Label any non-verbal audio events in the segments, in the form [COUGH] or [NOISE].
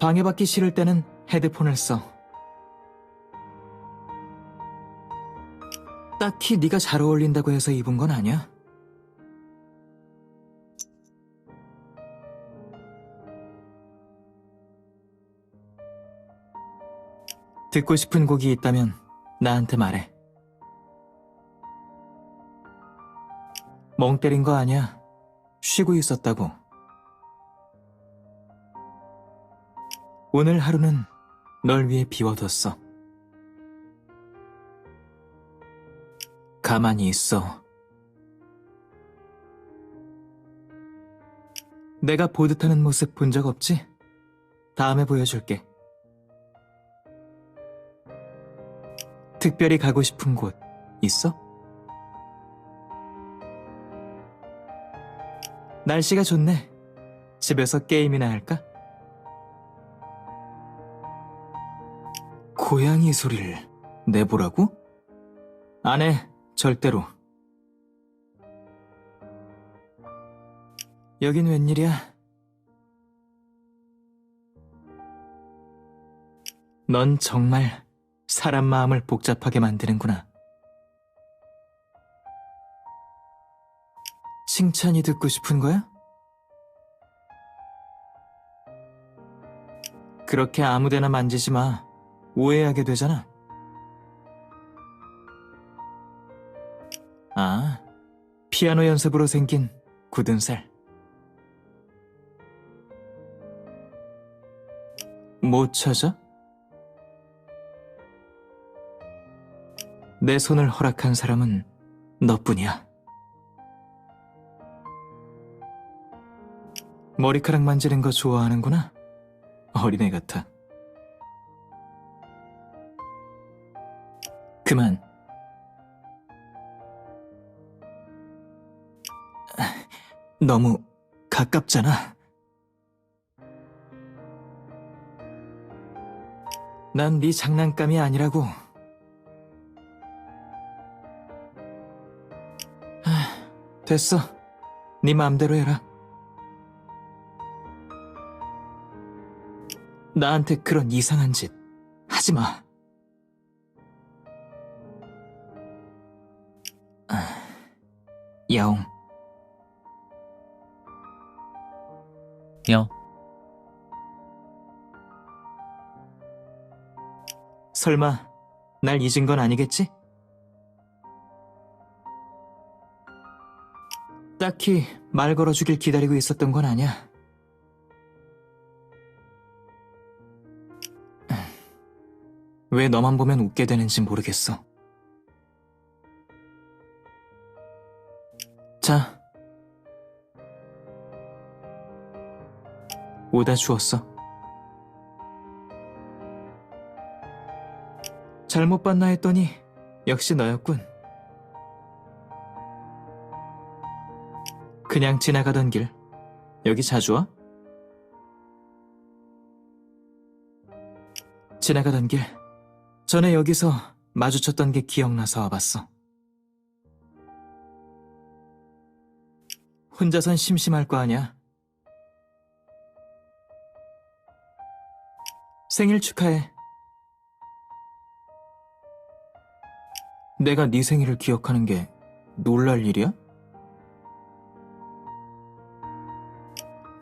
방해받기 싫을 때는 헤드폰을 써. 딱히 네가 잘 어울린다고 해서 입은 건 아니야. 듣고 싶은 곡이 있다면 나한테 말해. 멍 때린 거 아니야. 쉬고 있었다고. 오늘 하루는 널 위해 비워뒀어. 가만히 있어. 내가 보드 타는 모습 본 적 없지? 다음에 보여줄게. 특별히 가고 싶은 곳 있어? 날씨가 좋네. 집에서 게임이나 할까? 고양이 소리를 내보라고? 안 해, 절대로. 여긴 웬일이야? 넌 정말 사람 마음을 복잡하게 만드는구나. 칭찬이 듣고 싶은 거야? 그렇게 아무데나 만지지 마. 오해하게 되잖아. 아, 피아노 연습으로 생긴 굳은 살. 못 찾아? 내 손을 허락한 사람은 너뿐이야. 머리카락 만지는 거 좋아하는구나. 어린애 같아. 그만. 너무 가깝잖아. 난 네 장난감이 아니라고. 하, 됐어. 네 마음대로 해라. 나한테 그런 이상한 짓 하지 마. 야옹, 여, 설마 날 잊은 건 아니겠지? 딱히 말 걸어주길 기다리고 있었던 건 아니야. 왜 너만 보면 웃게 되는지 모르겠어. 자. 오다 주었어. 잘못 봤나 했더니 역시 너였군. 그냥 지나가던 길. 여기 자주 와? 지나가던 길. 전에 여기서 마주쳤던 게 기억나서 와봤어. 혼자선 심심할 거 아냐? 생일 축하해. 내가 네 생일을 기억하는 게 놀랄 일이야?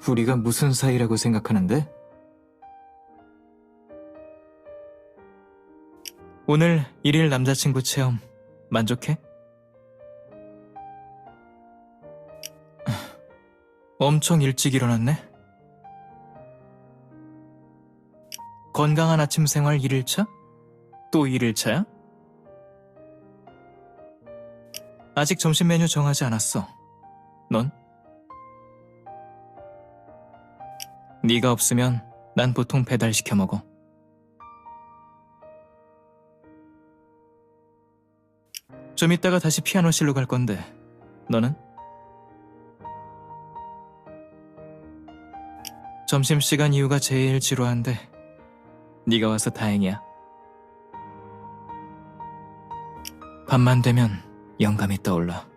우리가 무슨 사이라고 생각하는데? 오늘 일일 남자친구 체험 만족해? 엄청 일찍 일어났네. 건강한 아침 생활 1일차? 또 1일차야? 아직 점심 메뉴 정하지 않았어. 넌? 네가 없으면 난 보통 배달 시켜 먹어. 좀 이따가 다시 피아노실로 갈 건데, 너는? 점심시간 이후가 제일 지루한데, 네가 와서 다행이야. 밤만 되면 영감이 떠올라.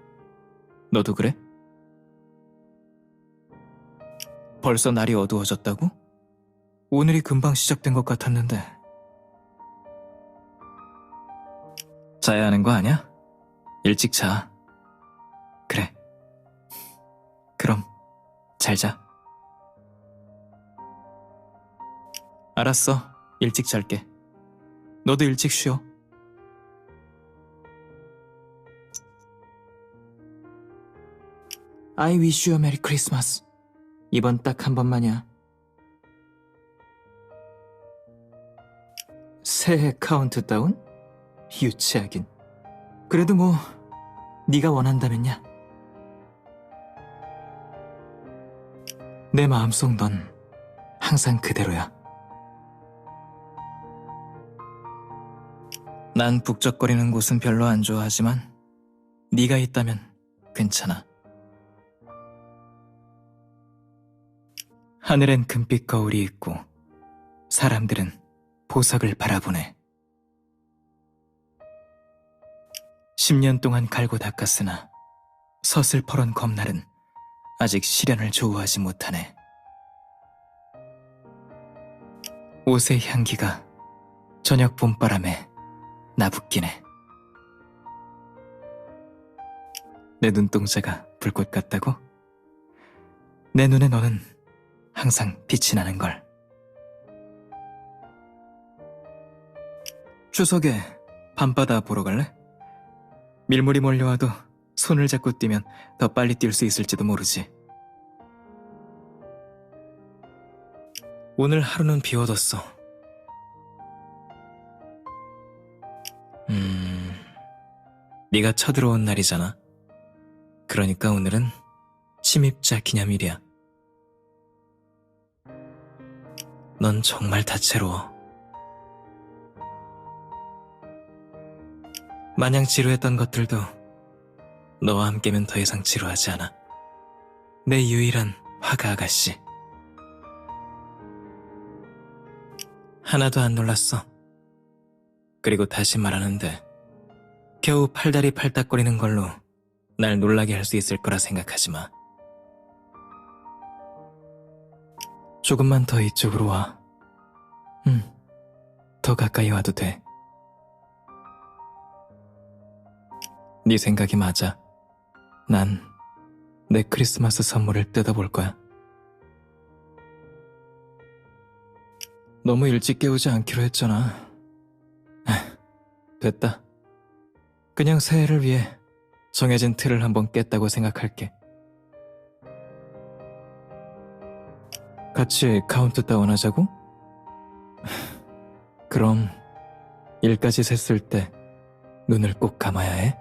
너도 그래? 벌써 날이 어두워졌다고? 오늘이 금방 시작된 것 같았는데. 자야 하는 거 아니야? 일찍 자. 그래. 그럼 잘 자. 알았어. 일찍 잘게. 너도 일찍 쉬어. I wish you a merry. 이번 딱 한 번만이야. 새해 카운트다운? 유치하긴. 그래도 뭐 네가 원한다면야. 내 마음속 넌 항상 그대로야. 난 북적거리는 곳은 별로 안 좋아하지만 네가 있다면 괜찮아. 하늘엔 금빛 거울이 있고 사람들은 보석을 바라보네. 10년 동안 갈고 닦았으나 서슬퍼런 검날은 아직 시련을 조우하지 못하네. 옷의 향기가 저녁 봄바람에 나붓기네. 내 눈동자가 불꽃 같다고? 내 눈에 너는 항상 빛이 나는 걸. 추석에 밤바다 보러 갈래? 밀물이 몰려와도 손을 잡고 뛰면 더 빨리 뛸 수 있을지도 모르지. 오늘 하루는 비워뒀어. 네가 쳐들어온 날이잖아. 그러니까 오늘은 침입자 기념일이야. 넌 정말 다채로워. 마냥 지루했던 것들도 너와 함께면 더 이상 지루하지 않아. 내 유일한 화가 아가씨. 하나도 안 놀랐어. 그리고 다시 말하는데 겨우 팔다리 팔딱거리는 걸로 날 놀라게 할 수 있을 거라 생각하지 마. 조금만 더 이쪽으로 와. 응, 더 가까이 와도 돼. 네 생각이 맞아. 난 내 크리스마스 선물을 뜯어볼 거야. 너무 일찍 깨우지 않기로 했잖아. 아, 됐다. 그냥 새해를 위해 정해진 틀을 한번 깼다고 생각할게. 같이 카운트다운 하자고? [LAUGHS] 그럼 일까지 셌을 때 눈을 꼭 감아야 해?